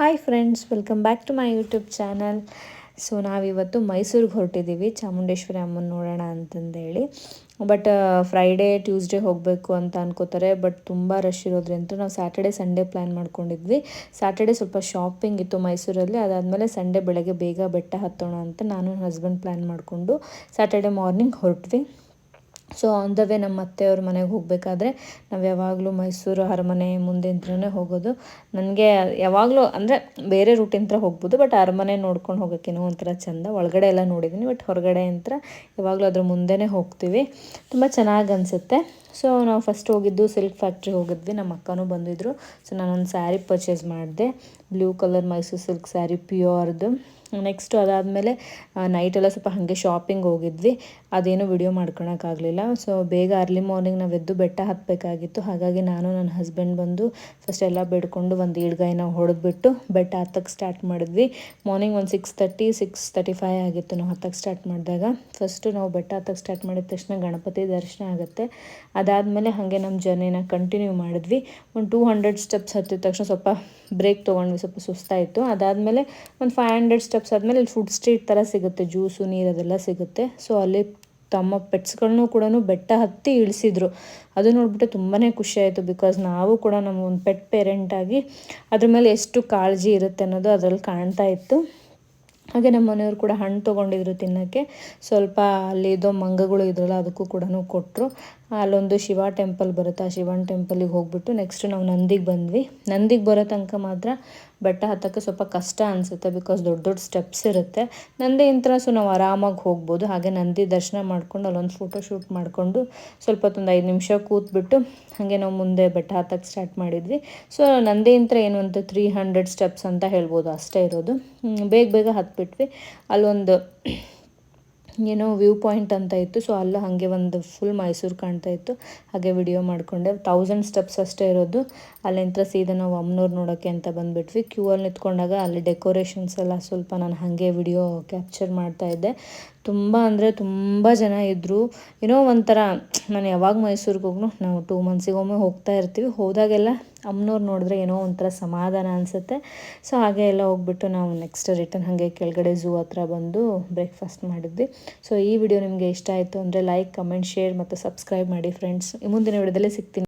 Hi friends welcome back to my YouTube channel so ನಾವಿವತ್ತು ಮೈಸೂರಿಗೆ ಹೊರಟಿದ್ದೀವಿ, ಚಾಮುಂಡೇಶ್ವರಿ ಅಮ್ಮನ ನೋಡೋಣ ಅಂತಂದೇಳಿ ಬಟ್ ಫ್ರೈಡೇ ಟ್ಯೂಸ್ಡೇ ಹೋಗಬೇಕು ಅಂತ ಅನ್ಕೋತಾರೆ ಬಟ್ ತುಂಬ ರಶ್ ಇರೋದ್ರಿಂದ ನಾವು ಸ್ಯಾಟರ್ಡೆ ಸಂಡೇ ಪ್ಲ್ಯಾನ್ ಮಾಡ್ಕೊಂಡಿದ್ವಿ. ಸ್ಯಾಟರ್ಡೆ ಸ್ವಲ್ಪ ಶಾಪಿಂಗ್ ಇತ್ತು ಮೈಸೂರಲ್ಲಿ, ಅದಾದಮೇಲೆ ಸಂಡೇ ಬೆಳಗ್ಗೆ ಬೇಗ ಬೆಟ್ಟ ಹತ್ತೋಣ ಅಂತ ನಾನು ಹಸ್ಬೆಂಡ್ ಪ್ಲ್ಯಾನ್ ಮಾಡಿಕೊಂಡು ಸ್ಯಾಟರ್ಡೆ ಮಾರ್ನಿಂಗ್ ಹೊರಟ್ವಿ. ಸೊ ಆನ್ ದ ವೇ ನಮ್ಮ ಅತ್ತೆಯವ್ರ ಮನೆಗೆ ಹೋಗಬೇಕಾದ್ರೆ ನಾವು ಯಾವಾಗಲೂ ಮೈಸೂರು ಅರಮನೆ ಮುಂದಿಂತ್ರನೇ ಹೋಗೋದು. ನನಗೆ ಯಾವಾಗಲೂ ಅಂದರೆ ಬೇರೆ ರೂಟಿಂತ್ರ ಹೋಗ್ಬೋದು ಬಟ್ ಅರಮನೆ ನೋಡ್ಕೊಂಡು ಹೋಗೋಕ್ಕೇನೋ ಒಂಥರ ಚೆಂದ. ಒಳಗಡೆ ಎಲ್ಲ ನೋಡಿದ್ದೀನಿ ಬಟ್ ಹೊರಗಡೆ ಅಂತ ಯಾವಾಗಲೂ ಅದ್ರ ಮುಂದೆನೇ ಹೋಗ್ತೀವಿ. ತುಂಬ ಚೆನ್ನಾಗಿ ಅನಿಸುತ್ತೆ. ಸೊ ನಾವು ಫಸ್ಟ್ ಹೋಗಿದ್ದು ಸಿಲ್ಕ್ ಫ್ಯಾಕ್ಟ್ರಿ ಹೋಗಿದ್ವಿ. ನಮ್ಮ ಅಕ್ಕನೂ ಬಂದಿದ್ದರು ಸೊ ನಾನೊಂದು ಸ್ಯಾರಿ ಪರ್ಚೇಸ್ ಮಾಡಿದೆ. Blue colour Mysuru silk saree ಪ್ಯೂರ್ದು next ಅದಾದಮೇಲೆ ನೈಟೆಲ್ಲ ಸ್ವಲ್ಪ ಹಾಗೆ ಶಾಪಿಂಗ್ ಹೋಗಿದ್ವಿ. ಅದೇನು ವಿಡಿಯೋ ಮಾಡ್ಕೊಳಕ್ಕಾಗಲಿಲ್ಲ ಸೊ ಬೇಗ ಅರ್ಲಿ ಮಾರ್ನಿಂಗ್ ನಾವು ಎದ್ದು ಬೆಟ್ಟ ಹತ್ತಬೇಕಾಗಿತ್ತು ಹಾಗಾಗಿ ನಾನು, ನನ್ನ ಹಸ್ಬೆಂಡ್ ಬಂದು ಫಸ್ಟ್ ಎಲ್ಲ ಬೇಡ್ಕೊಂಡು ಒಂದು ಈಳ್ಗಾಯಿನ ಹೊಡೆದ್ಬಿಟ್ಟು ಬೆಟ್ಟ ಹತ್ತಕ್ಕೆ ಸ್ಟಾರ್ಟ್ ಮಾಡಿದ್ವಿ. ಮಾರ್ನಿಂಗ್ ಒಂದು six thirty six thirty five ಆಗಿತ್ತು ನಾವು ಹತ್ತಕ್ಕೆ ಸ್ಟಾರ್ಟ್ ಮಾಡಿದಾಗ. ಫಸ್ಟು ನಾವು ಬೆಟ್ಟ ಹತ್ತಕ್ಕೆ ಸ್ಟಾರ್ಟ್ ಮಾಡಿದ ತಕ್ಷಣ ಗಣಪತಿ ದರ್ಶನ ಆಗುತ್ತೆ. ಅದಾದಮೇಲೆ ಹಾಗೆ ನಮ್ಮ ಜರ್ನಿನ ಕಂಟಿನ್ಯೂ ಮಾಡಿದ್ವಿ. ಒಂದು ಟೂ ಹಂಡ್ರೆಡ್ ಸ್ಟೆಪ್ಸ್ ಹತ್ತಿದ ತಕ್ಷಣ ಸ್ವಲ್ಪ ಬ್ರೇಕ್ ತೊಗೊಂಡ್ವಿ, ಸ್ವಲ್ಪ ಸುಸ್ತಾಯಿತು ಅದಾದಮೇಲೆ ಒಂದು ಫೈವ್ ಹಂಡ್ರೆಡ್ ಸ್ಟೆಪ್ಸ್ ಆದಮೇಲೆ ಇಲ್ಲಿ ಫುಡ್ ಸ್ಟ್ರೀಟ್ ಥರ ಸಿಗುತ್ತೆ, ಜ್ಯೂಸು, ನೀರು ಅದೆಲ್ಲ ಸಿಗುತ್ತೆ. ಸೊ ಅಲ್ಲಿ ತಮ್ಮ ಪೆಟ್ಸ್ಗಳನ್ನೂ ಕೂಡ ಬೆಟ್ಟ ಹತ್ತಿ ಇಳಿಸಿದ್ರು. ಅದು ನೋಡಿಬಿಟ್ಟು ತುಂಬಾ ಖುಷಿ ಆಯಿತು ಬಿಕಾಸ್ ನಾವು ಕೂಡ ನಮ್ಮ ಒಂದು ಪೆಟ್ ಪೇರೆಂಟಾಗಿ ಅದ್ರ ಮೇಲೆ ಎಷ್ಟು ಕಾಳಜಿ ಇರುತ್ತೆ ಅನ್ನೋದು ಅದರಲ್ಲಿ ಕಾಣ್ತಾ ಇತ್ತು. ಹಾಗೆ ನಮ್ಮ ಮನೆಯವರು ಕೂಡ ಹಣ್ಣು ತೊಗೊಂಡಿದ್ರು ತಿನ್ನೋಕ್ಕೆ. ಸ್ವಲ್ಪ ಅಲ್ಲಿ ಇದೋ ಮಂಗಗಳು ಇದ್ರಲ್ಲ ಅದಕ್ಕೂ ಕೂಡ ಕೊಟ್ಟರು ಅಲ್ಲೊಂದು ಶಿವ ಟೆಂಪಲ್ ಬರುತ್ತೆ. ಆ ಶಿವನ ಟೆಂಪಲಿಗೆ ಹೋಗ್ಬಿಟ್ಟು ನೆಕ್ಸ್ಟ್ ನಾವು ನಂದಿಗೆ ಬಂದ್ವಿ. ನಂದಿಗೆ ಬರೋ ತನಕ ಮಾತ್ರ ಬೆಟ್ಟ ಹತ್ತಕ್ಕೆ ಸ್ವಲ್ಪ ಕಷ್ಟ ಅನಿಸುತ್ತೆ ಬಿಕಾಸ್ ದೊಡ್ಡ ದೊಡ್ಡ ಸ್ಟೆಪ್ಸ್ ಇರುತ್ತೆ. ನಂದಿ ಇಂತ್ರ ಸೊ ನಾವು ಆರಾಮಾಗಿ ಹೋಗ್ಬೋದು. ಹಾಗೆ ನಂದಿ ದರ್ಶನ ಮಾಡ್ಕೊಂಡು ಅಲ್ಲೊಂದು ಫೋಟೋ ಶೂಟ್ ಮಾಡಿಕೊಂಡು ಸ್ವಲ್ಪ ಹೊತ್ತೊಂದು ಐದು ನಿಮಿಷ ಕೂತ್ಬಿಟ್ಟು ಹಾಗೆ ನಾವು ಮುಂದೆ ಬೆಟ್ಟ ಹತ್ತಕ್ಕೆ ಸ್ಟಾರ್ಟ್ ಮಾಡಿದ್ವಿ. ಸೊ ನಂದಿ ಇಂತ್ರ ಏನು ಅಂತ ತ್ರೀ ಹಂಡ್ರೆಡ್ ಸ್ಟೆಪ್ಸ್ ಅಂತ ಹೇಳ್ಬೋದು ಅಷ್ಟೇ ಇರೋದು. ಬೇಗ ಬೇಗ ಹತ್ಬಿಟ್ವಿ. ಅಲ್ಲೊಂದು ಏನೋ ವ್ಯೂ ಪಾಯಿಂಟ್ ಅಂತ ಇತ್ತು. ಸೊ, ಅಲ್ಲ ಹಾಗೆ ಒಂದು ಫುಲ್ ಮೈಸೂರು ಕಾಣ್ತಾ ಇತ್ತು. ಹಾಗೆ ವಿಡಿಯೋ ಮಾಡಿಕೊಂಡೆ. ತೌಸಂಡ್ ಸ್ಟೆಪ್ಸ್ ಅಷ್ಟೇ ಇರೋದು. ಅಲ್ಲಿಂದ ಸೀದಾ ನಾವು ಅಮ್ಮನೂರು ನೋಡೋಕ್ಕೆ ಅಂತ ಬಂದುಬಿಟ್ವಿ. ಕ್ಯೂ ಅಲ್ಲಿ ನಿಂತ್ಕೊಂಡಾಗ ಅಲ್ಲಿ ಡೆಕೋರೇಷನ್ಸ್ ಎಲ್ಲ ಸ್ವಲ್ಪ ನಾನು ಹಾಗೆ ವಿಡಿಯೋ ಕ್ಯಾಪ್ಚರ್ ಮಾಡ್ತಾ ಇದ್ದೆ. ತುಂಬ ಅಂದರೆ ತುಂಬ ಜನ ಇದ್ದರು ಏನೋ ಒಂಥರ, ನಾನು ಯಾವಾಗ ಮೈಸೂರಿಗೆ ಹೋಗ್ನು, ನಾವು ಟೂ ಮಂತ್ಸಿಗೊಮ್ಮೆ ಹೋಗ್ತಾ ಇರ್ತೀವಿ. ಹೋದಾಗೆಲ್ಲ ಅಮ್ಮನವ್ರು ನೋಡಿದ್ರೆ ಏನೋ ಒಂಥರ ಸಮಾಧಾನ ಅನಿಸುತ್ತೆ. ಸೊ ಹಾಗೆ ಎಲ್ಲ ಹೋಗ್ಬಿಟ್ಟು ನಾವು ನೆಕ್ಸ್ಟ್ ರಿಟರ್ನ್ ಹಾಗೆ ಕೆಳಗಡೆ ಝೂ ಹತ್ರ ಬಂದು ಬ್ರೇಕ್ಫಾಸ್ಟ್ ಮಾಡಿದ್ವಿ. ಸೊ ಈ ವಿಡಿಯೋ ನಿಮಗೆ ಇಷ್ಟ ಆಯಿತು ಅಂದರೆ ಲೈಕ್ ಕಮೆಂಟ್ ಶೇರ್ ಮತ್ತು ಸಬ್ಸ್ಕ್ರೈಬ್ ಮಾಡಿ ಫ್ರೆಂಡ್ಸ್ ಮುಂದಿನ ವಿಡಿಯೋದಲ್ಲೇ ಸಿಗ್ತೀನಿ.